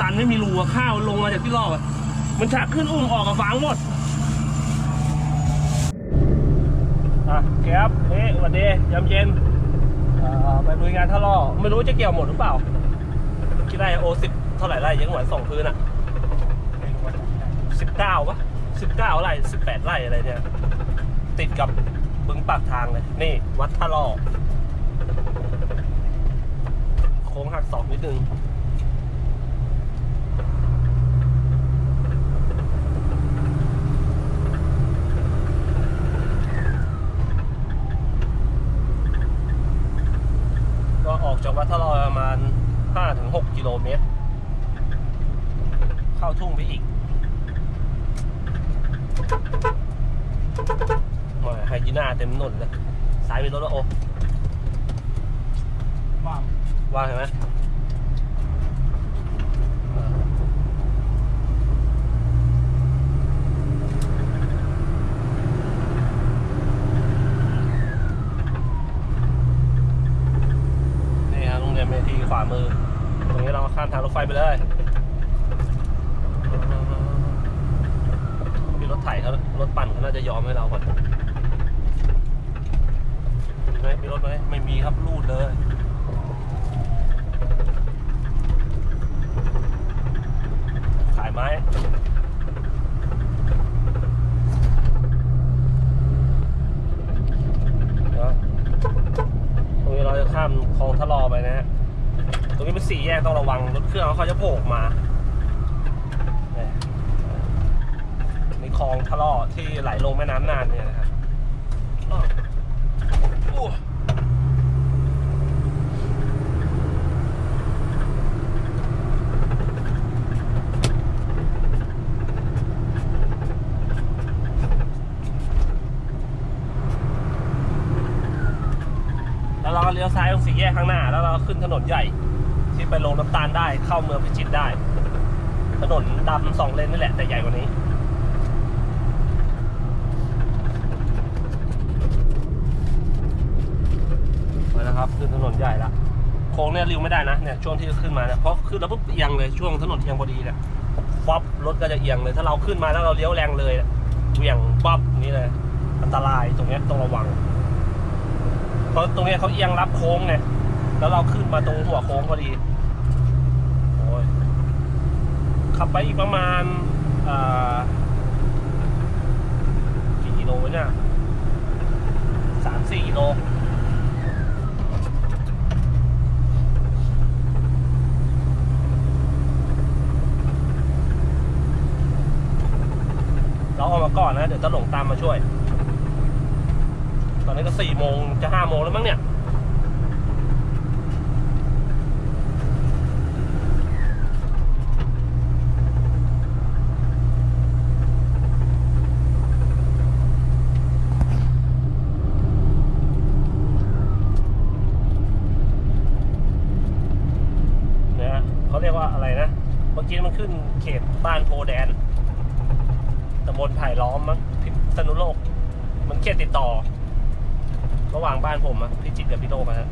ตันไม่มีรูอะข้าวลงมาจากที่ลอกอะมันชักขึ้นอุ้มออกกับฟางหมดอะแครับเฮ้ยสวัสดียามเย็นอ่าไปลุยงานท่าล่อไม่รู้จะเกี่ยวหมดหรือเปล่าคิดได้โอสิบเท่าไหร่ไร่ยังหมือนสองพื้นอะสิบเก้าปะสิบเก้าไร่สิบแปดไร่อะไรเนี่ย ติดกับบึงปากทางเลย นี่ วัดท่าล่อโค้งหักศอกนิดนึง ก็ออกจากวัดท่าลอยประมาณ 5-6 กิ โลเมตร เข้าทุ่งไปอีกมาไฮยีน่าเต็มถนนเลยสายมีรถแล้วโอว่างว่างเห็นไหมนี่ครับโรงเรียนเมทีขวามือ ทางรถไฟไปเลยมีรถไถเขารถปั่นเขาน่าจะยอมให้เราก่อนมีไหมมีรถไหมไม่มีครับรูดเลยขายไม้เดี๋ยวตรงนี้เราจะข้ามคลองทะลอไปนะฮะ ตรงนี้เป็นสี่แยกต้องระวังรถเครื่องเขาจะโผล่ออกมาเนี่ยนี่คลองทะลอที่ไหลลงแม่น้ำนานเนี่ยนะครับอ้าวโอ้แล้วเราก็เลี้ยวซ้ายตรงสี่แยก ข้างหน้า แล้วเราขึ้นถนนใหญ่ ที่ไปลงน้ำตาลได้เข้าเมืองพิจิตรได้ ถนนดำสองเลนนี่แหละแต่ใหญ่กว่านี้ไปแล้วครับขึ้นถนนใหญ่ละโค้งเนี่ยริวไม่ได้นะเนี่ยช่วงที่ขึ้นมาเนี่ยเพราะขึ้นแล้วปุ๊บเอียงเลยช่วงถนนเอียงพอดีเนี่ยฟับรถก็จะเอียงเลย ถ้าเราขึ้นมาแล้วเราเลี้ยวแรงเลยเอียเหวี่ยงปั๊บนี่เลย อันตรายตรงเนี้ยต้องระวัง เพราะตรงเนี้ยเขาเอียงรับโค้งไง แล้วเราขึ้นมาตรงหัวโค้งพอดีโอ้ยขับไปอีกประมาณกี่กิโลเนี่ยสามสี่กิโลเราออกมาก่อนนะ เดี๋ยวจะหลงตามมาช่วย ตอนนี้ก็สี่โมงจะห้าโมงแล้วมั้งเนี่ย นะฮะเขาเรียกว่าอะไรนะ เมื่อกี้มันขึ้นเขตบ้านโพแดนตำบลไผ่ล้อมมั้งพิษณุโลก มันเขตติดต่อ ระหว่างบ้านผมอะพิจิตรกับพี่โลกอะฮะ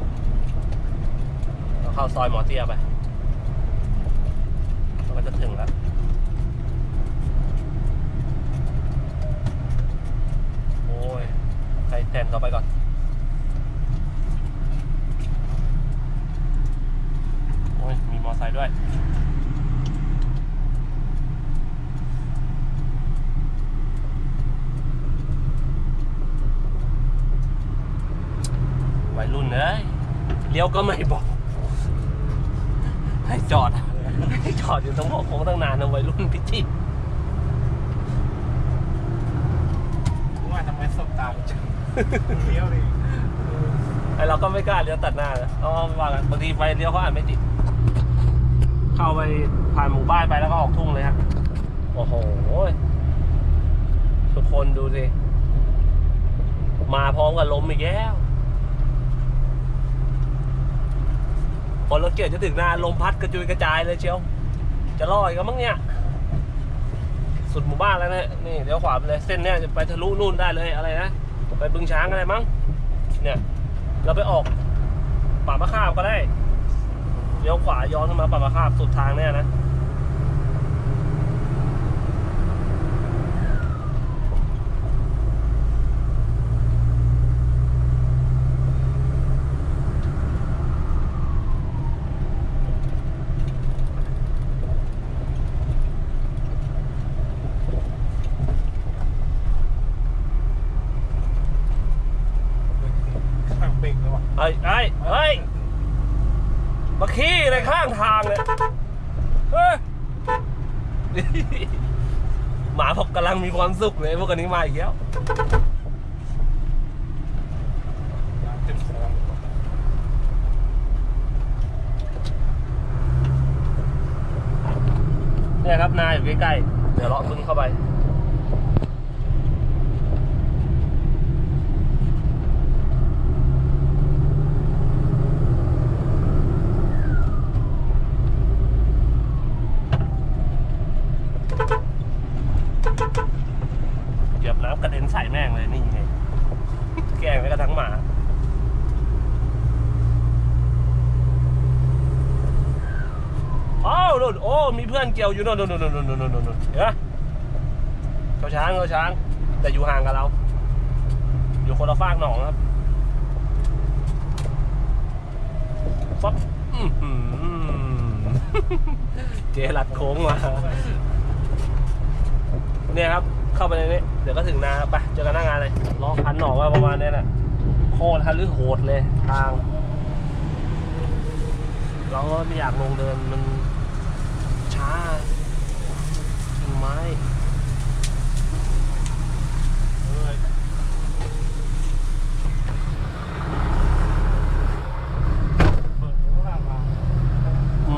เราเข้าซอยหมอเตี้ยไปเราก็จะถึงแล้ว โอ้ย ใครแทนเขาไปก่อน โอ้ย มีมอไซค์ด้วย วัยรุ่นเอ้ยเลี้ยวก็ไม่บอก ให้จอด ให้จอดอยู่ตรงหัวโค้งตั้งนานนะวัยรุ่นพิจิตร ว่าทำไมสบตาจังเลี้ยวเลย ไอเราก็ไม่กล้าเลี้ยวตัดหน้านะเอาว่ากันบางที ไฟเลี้ยวเขาอ่านไม่ติด เข้าไปผ่านหมู่บ้านไปแล้วก็ออกทุ่งเลยฮะโอ้โหทุกคนดูสิมาพร้อมกับลมอีกแล้วพอรถเกียร์จะถึงหน้าลมพัดกระจุยกระจายเลยเชียว จะรอดอีกันมั้งเนี่ย สุดหมู่บ้านแล้วนะนี่เดี๋ยวขวาไปเลยเส้นเนี้ยจะไปทะลุนู่นได้เลยอะไรนะไปบึงช้างก็ได้มั้ง เนี่ย เราไปออกป่ามะขามก็ได้ เลี้ยวขวาย้อนเข้ามาป่ามะขามสุดทางเนี่ยนะ ข้างเบ่งแล้วว่ะ เอ้ยเอ้ยเอ้ย มาขี้ในข้างทางเลยเฮ้ย หมาพกกำลังมีความสุขเลยพวกกันนี้มาอีกแล้วเต็มคลองเนี่ยครับนายอยู่ใกล้ๆ เดี๋ยวเลาะบึ้งเข้าไป เหยียบน้ำกระเด็นใส่แม่งเลยนี่ไง แกล้งไปกระทั่งหมา อ้าวนู่นโอ้ เพื่อนเกี่ยวอยู่นู่นนู่นนู่นนู่นนู่นนู่นนู่นเห็นไหมเขาช้างเขาช้าง แต่อยู่ห่างกับเรา อยู่คนละฟากหนองครับฟับอื้อหือเจลัดโค้งมาเนี่ยครับ เข้าไปในนี้ เดี๋ยวก็ถึงนาไปเจอกันหน้างานเลยล้อพันหนองว่าประมาณนี้แหละโคตรทะลึ่งโหดเลยทาง เราก็ไม่อยากลงเดินมันากิ่งไม้เอ้ย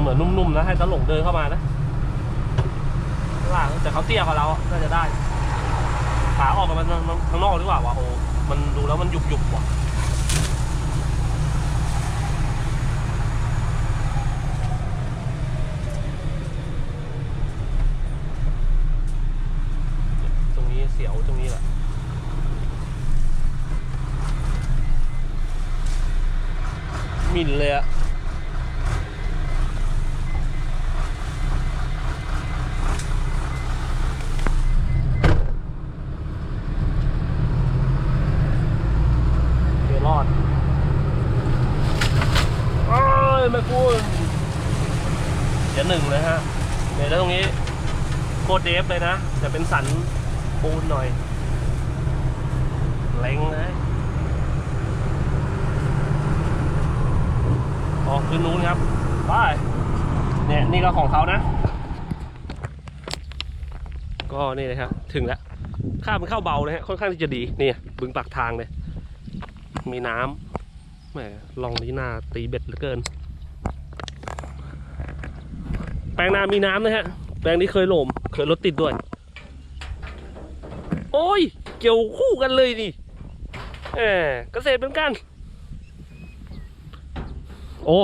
เหมือนนุ่มๆนะ ให้ตะหลงเดินเข้ามานะล่างแต่เขาเตี้ยกว่าเราน่าจะได้ขาออกมาข้างนอกดีกว่าวะโอ้มันดูแล้วมันยุบยุบๆว่ะตรงนี้เสียว ตรงนี้แหละมิ่นเลยอะเดี๋ยวรอดเอ้ยแม่คุณเดี๋ยวหนึ่งเลยฮะ เดี๋ยวแล้วตรงนี้โคตรเดฟเลยนะจะเป็นสันปูนหน่อย เล็งเลยออกคืนนู้นครับไปเนี่ยนี่ ก็ของเขานะ ก็นี่เลยครับถึงแล้วข้ามมันเข้าเบาเลยฮะค่อนข้างที่จะดีนี่บึงปากทางเลยมีน้ำแหมลองนี้นาตีเบ็ดเหลือเกิน แปลงนามีน้ำนะฮะ แปลงนี้เคยหลมเคยรถติดด้วย โอ้ย เกี่ยวคู่กันเลยนี่แหมเกษตรเป็นกัน โอ้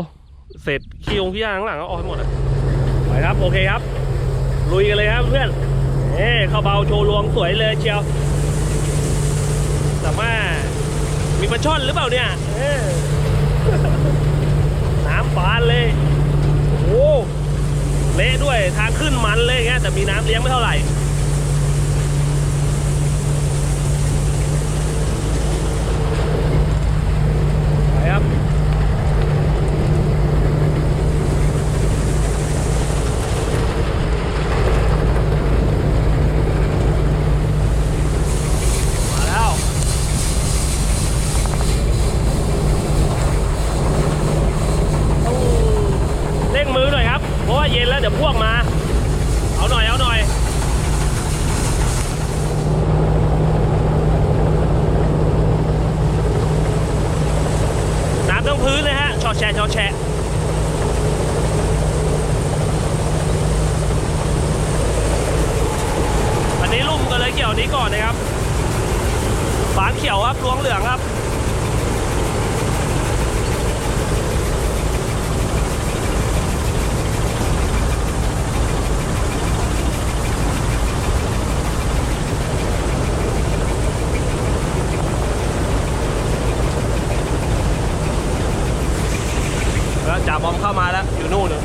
เสร็จขี้งพี่ยางข้างหลังก็ออกให้หมดเลย ไปครับ โอเคครับ ลุยกันเลยครับเพื่อนเอ้เข้าเบาโชว์ลวงสวยเลยเชียวแต่ว่ามีปลาช่อนหรือเปล่าเนี่ยน้ำปานเลย โอ้เละด้วยทางขึ้นมันเลยเงี้ยแต่มีน้ำเลี้ยงไม่เท่าไหร่ ไปครับ มาแล้ว ต้องเร่งมือหน่อยครับ เพราะว่าเย็นแล้วเดี๋ยวพวกมา เอาหน่อย เอาหน่อย น้ำต้องพื้นเลยฮะชอแชะชอแชะอันนี้ลุ่มกันเลยเกี่ยวนี้ก่อนนะครับ ฝางเขียวครับลวงเหลืองครับ จ่าบอมเข้ามาแล้ว อยู่นู่นเลย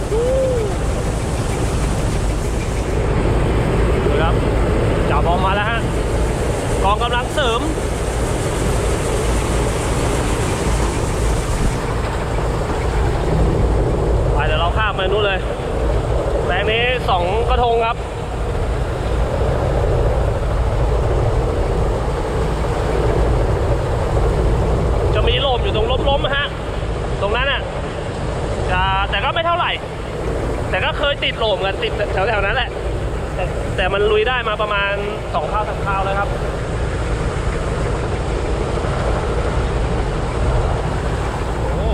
ดูครับจ่าบอมมาแล้วฮะกองกำลังเสริมไปเดี๋ยวเราข้ามไปนู่นเลยแปลงนี้สองกระทงครับจะมีโลมอยู่ตรงล้มๆฮะ ตรงนั้นอะ จะแต่ก็ไม่เท่าไหร่ แต่ก็เคยติดโลมกันติดแถวๆนั้นแหละ แต่แต่มันลุยได้มาประมาณสองข้าวสามข้าวแล้วครับโอ้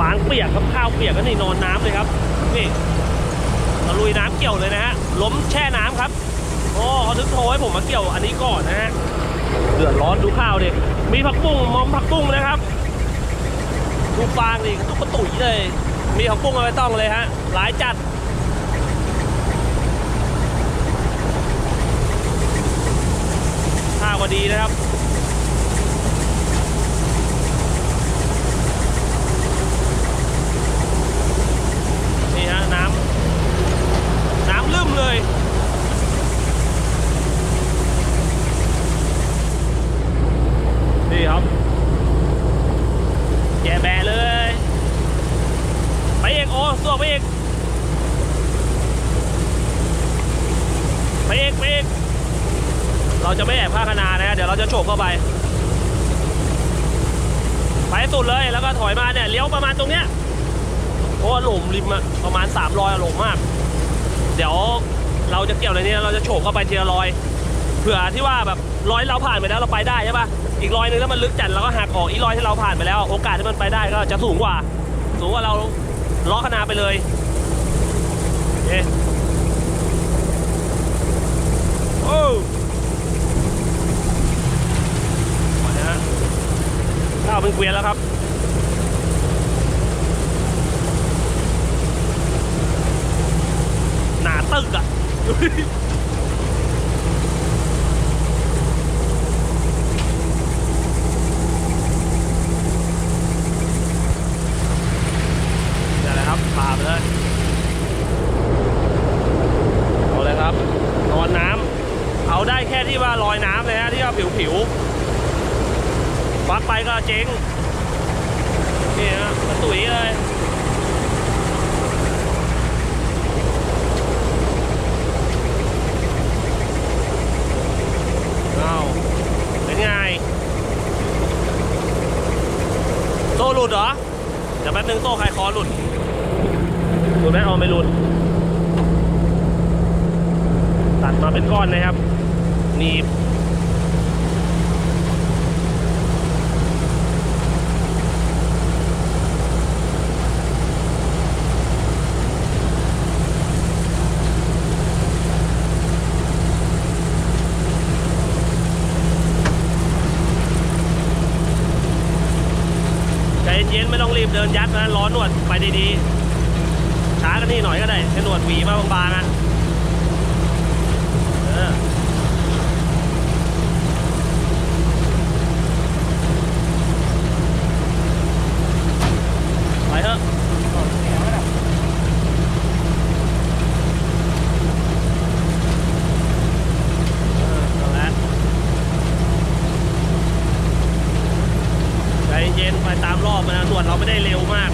ฟางเปียกครับข้าวเปียกก็นี่นอนน้ำเลยครับนี่เราลุยน้ำเกี่ยวเลยนะฮะล้มแช่น้ำครับโอ้เขาถึงโทรให้ผมมาเกี่ยวอันนี้ก่อนนะฮะเดือดร้อนดูข้าวดิมีผักบุ้งมอมผักบุ้งนะครับูฟางดิตุ๊กตุ๋ยเลย มีผักบุ้งเอาไว้ต้องเลยฮะ หลายจัดข้าวก็ดีนะครับ นี่ฮะน้ำ น้ำลืมเลย นี่ครับแย่แบะเลย ไปเอกโอ้สวกไปเอกไปเอกไปเอกเราจะไม่แอบผ้าคณานะ เดี๋ยวเราจะโฉบเข้าไป ไปให้ สุดเลย แล้วก็ถอยมาเนี่ยเลี้ยวประมาณตรงเนี้ยเพราะว่าหลุมริมอะประมาณ3รอยหลุมมาก เดี๋ยวเราจะเกี่ยวในนี้เราจะโฉบเข้าไปทีละรอยเผื่อที่ว่าแบบร้อยเราผ่านไปแล้วเราไปได้ใช่ปะอีกร้อยหนึงถ้ามันลึกจัดเราก็หักออกอีกร้อยที่เราผ่านไปแล้ว โอกาสที่มันไปได้ก็จะสูงกว่า สูงกว่าเราล้อขนาไปเลยเอ๊ะโอ้มานะฮะ ข้าเป็นเกวียนแล้วครับ หนาตึกอะนี่นะครับผ่าไปเลยเอาเลยครับนอนน้ำเอาได้แค่ที่ว่าลอยน้ำเลยฮะที่ว่าผิวผิวๆ วัดไปก็เจ๊งนี่ฮะกระตุ๋ยเลยเอาเป็นไงโซ่หลุดเหรอ เดี๋ยวแป๊บนึงโซ่ใครคอหลุดหลุดไหมเอาไม่หลุด ตัดมาเป็นก้อนนะครับหนีบ เย็นๆไม่ต้องรีบเดินยัดนะร้อนหนวดไปดีๆช้ากันนี่หน่อยก็ได้แค่หนวดหวีมาบางๆอะเออไปเถอะ เหนียวแล้ว เออเอาละใจเย็นไปตามรอบนะหนวดเราไม่ได้เร็วมาก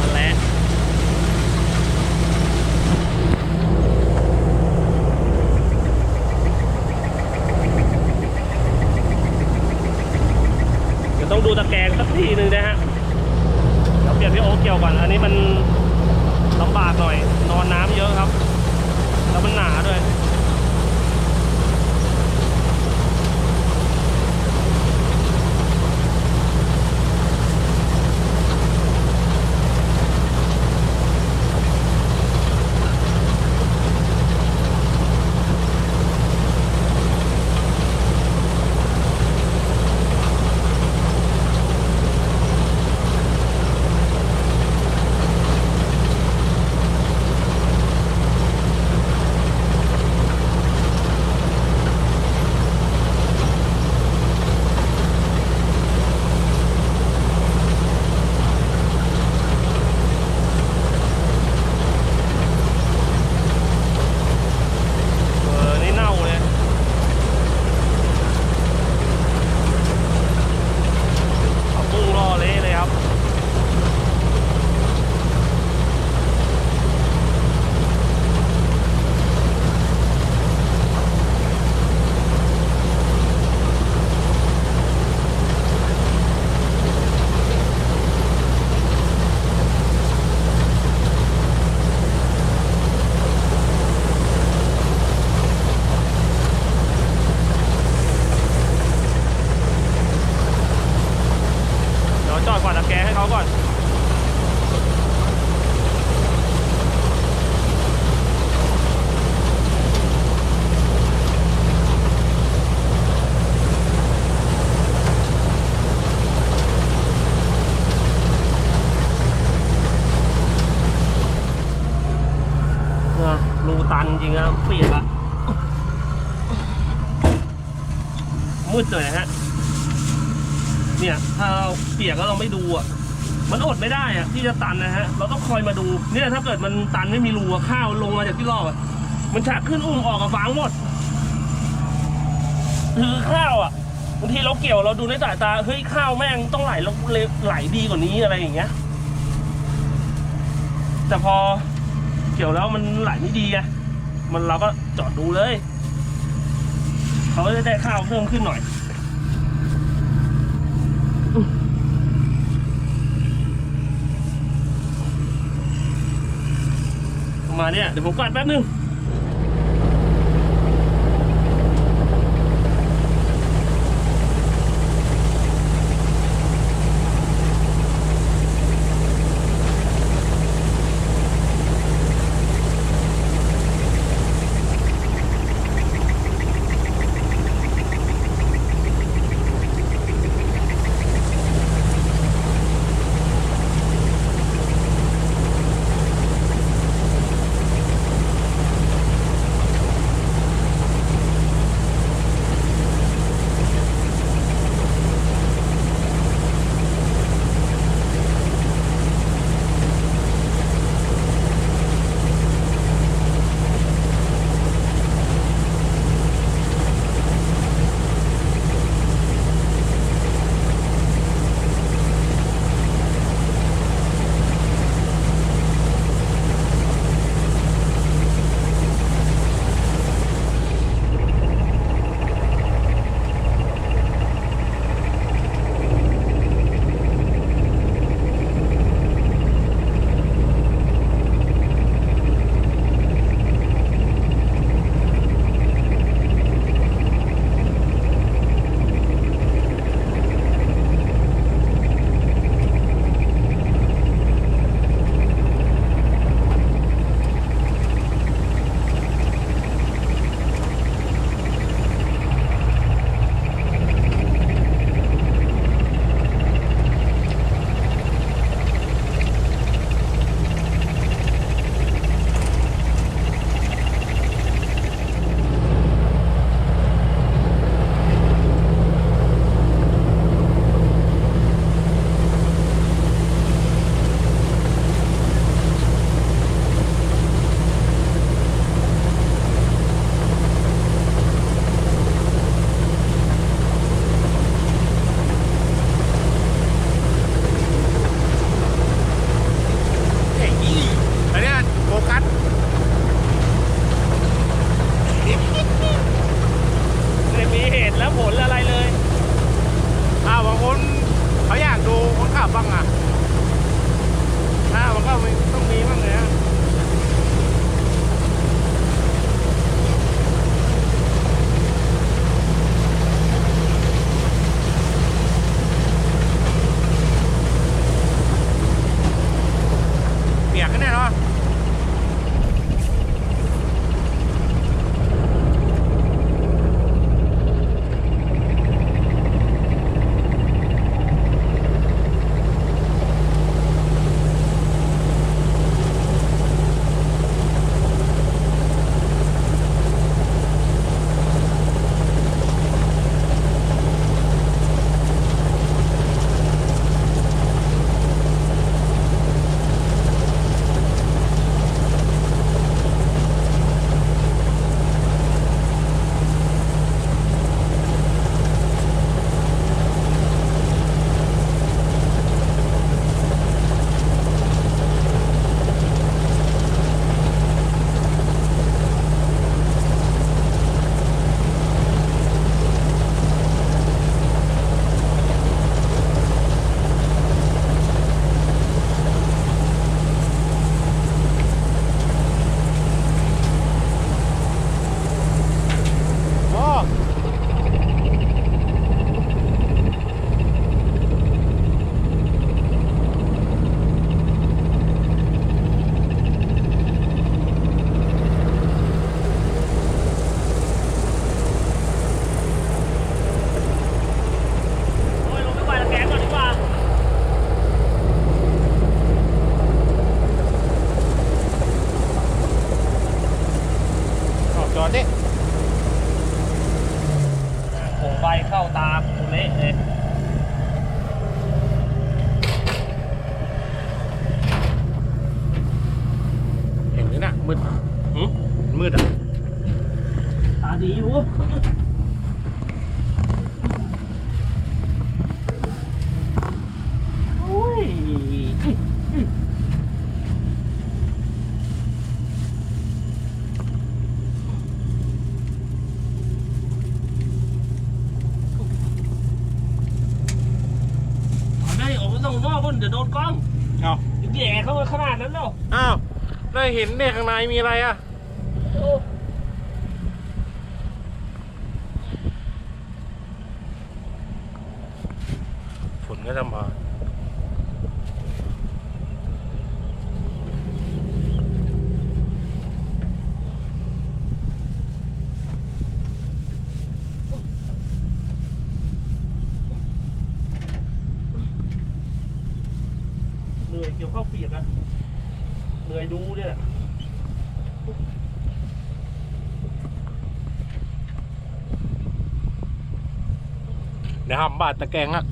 นั่นแหละเดูตะแกรงสักทีหนึ่งนะฮะเดี๋ยวเปลี่ยนพี่โอ๊คเกี่ยวก่อน อันนี้มันลำบากหน่อย นอนน้ำเยอะครับ แล้วมันหนาด้วย ไม่ได้อะที่จะตันนะฮะ เราต้องคอยมาดู เนี่ยถ้าเกิดมันตันไม่มีรูอะข้าวลงมาจากที่รอบอะมันฉะขึ้นอุ้มออกกับฟางหมดคือข้าวอะบางทีเราเกี่ยวเราดูในสายตาเฮ้ยข้าวแม่งต้องไหลลงไหลดีกว่านี้อะไรอย่างเงี้ย แต่พอเกี่ยวแล้วมันไหลไม่ดีไงมันเราก็จอดดูเลย เขาจะได้ข้าวเพิ่มขึ้นหน่อย มาเนี่ยเดี๋ยวผมกวาดแป๊บนึง it. เห็นเนี่ยข้างในมีอะไรอะ โอ้ ฝนก็จะมา เหนื่อยเกี่ยวข้าวเปียกอะเหนื่อยดูเนี่ยแหละ นะครับบ้านตะแกงหัก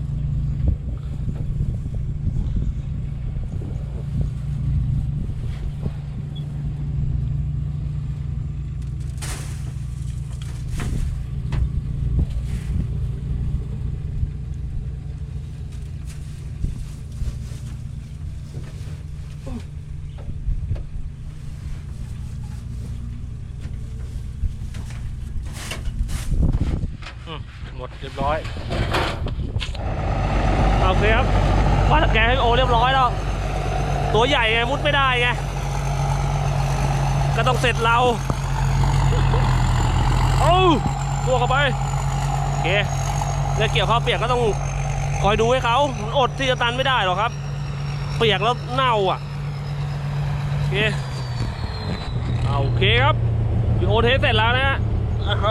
หมดเรียบร้อยโอเคครับว่าตะแกให้โอเรียบร้อยแล้วตัวใหญ่ไงมุดไม่ได้ไงก็ต้องเสร็จเราเอาตัวเข้าไปโอเคเรือเกี่ยวข้าวเปียกก็ต้องคอยดูให้เขาอดที่จะตันไม่ได้หรอกครับ เปียกแล้วเน่าอะโอเคเอาโอเคครับวิโอเทสเสร็จแล้วนะฮะ โอ้โห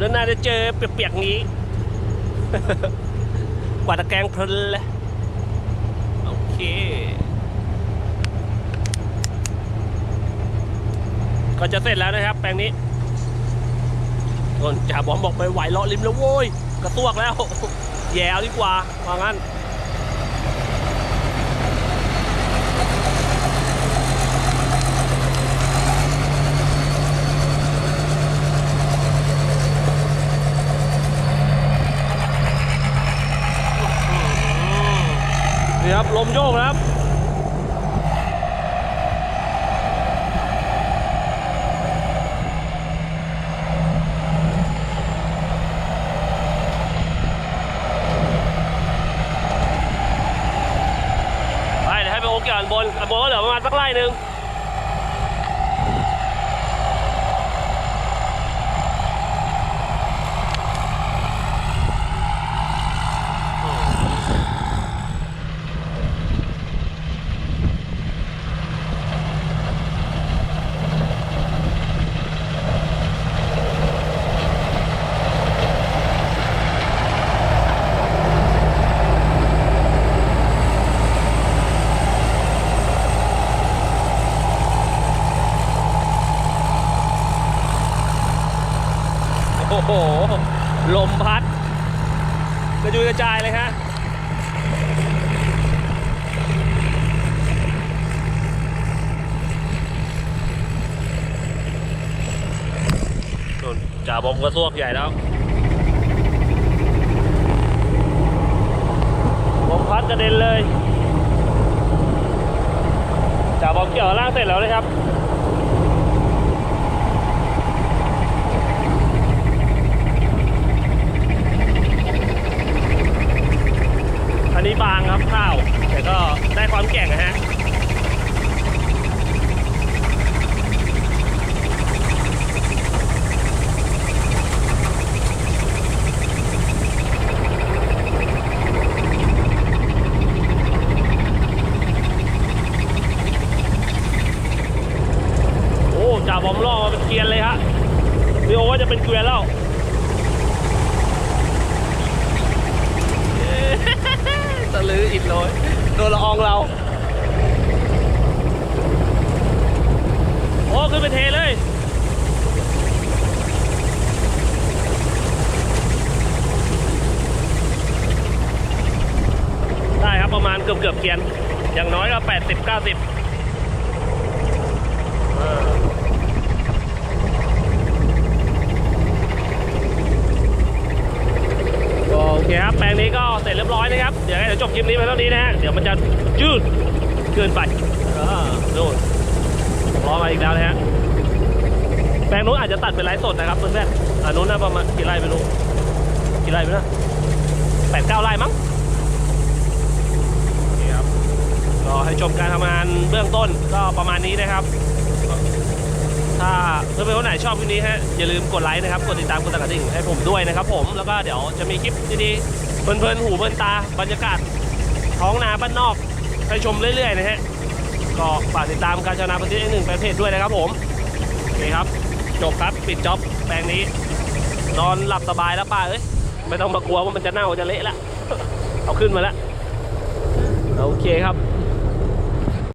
ด้านหน้าจะเจอเปียกๆงี้ กว่าตะแกรงเพลินเลยโอเคก็จะเสร็จแล้วนะครับ แปลงนี้ต้นจ่าบอมบอกไปไหวเลาะริมแล้วโว้ย กระตวกแล้ว แย่เอาดีกว่าว่างั้น นี่ครับ ลมโยกนะครับ ไปเดี๋ยวให้ไปโอเกี่ยวอันบนอันบนก็เหลือประมาณสักไร่หนึ่งโอ้โห ลมพัด กระจุยกระจายเลยฮะ นู่นจ่าบอม กระซวกใหญ่แล้วผมพัดกระเด็นเลยจ่าบอลเกี่ยวล่างเสร็จแล้วนะครับ อันนี้บางครับข้าว แต่ก็ได้ความแก่งนะฮะ โอ้จ่าบอมล่อมาเป็นเกวียนเลยฮะพี่โอว่าจะเป็นเกวียนแล้ว ตะลืออิดโรยโดนละอองเรา โอ้ขึ้นไปเทเลย ได้ครับประมาณเกือบเกือบๆเกียน อย่างน้อยก็แปดสิบเก้าสิบโอเคครับ แปลง นี้ก็เสร็จเรียบร้อยนะครับ เดี๋ยวเดี๋ยวจบคลิปนี้ไปเท่านี้นะฮะ เดี๋ยวมันจะยืดเกินไปอ่าโน่นรอมาอีกแล้วนะฮะ แปลงนู้นอาจจะตัดเป็นไลฟ์สดนะครับเพื่อนๆอันนู้นน่าประมาณกี่ไร่ไม่รู้ กี่ไร่ไม่รู้แปดเก้าไร่มั้งโอเคครับก็ให้ชมการทำงานเบื้องต้นก็ประมาณนี้นะครับ ถ้าเพื่อนๆคนไหนชอบคลิปนี้ฮะอย่าลืมกดไลค์นะครับ กดติดตามกดติดกระดิ่งให้ผมด้วยนะครับ ผมแล้วก็เดี๋ยวจะมีคลิปดีๆ เพลินๆหูเพลินตาบรรยากาศท้องนาบ้านนอกไปชมเรื่อยๆนะฮะก็ฝากติดตามการชนะประเทศหนึ่งประเพจด้วยนะครับผมโอเคครับ จบครับปิดจ็อบแปลงนี้ นอนหลับสบายแล้วป้าเอ้ยไม่ต้องมากลัวว่ามันจะเน่าจะเละละเอาขึ้นมาแล้วโอเคครับ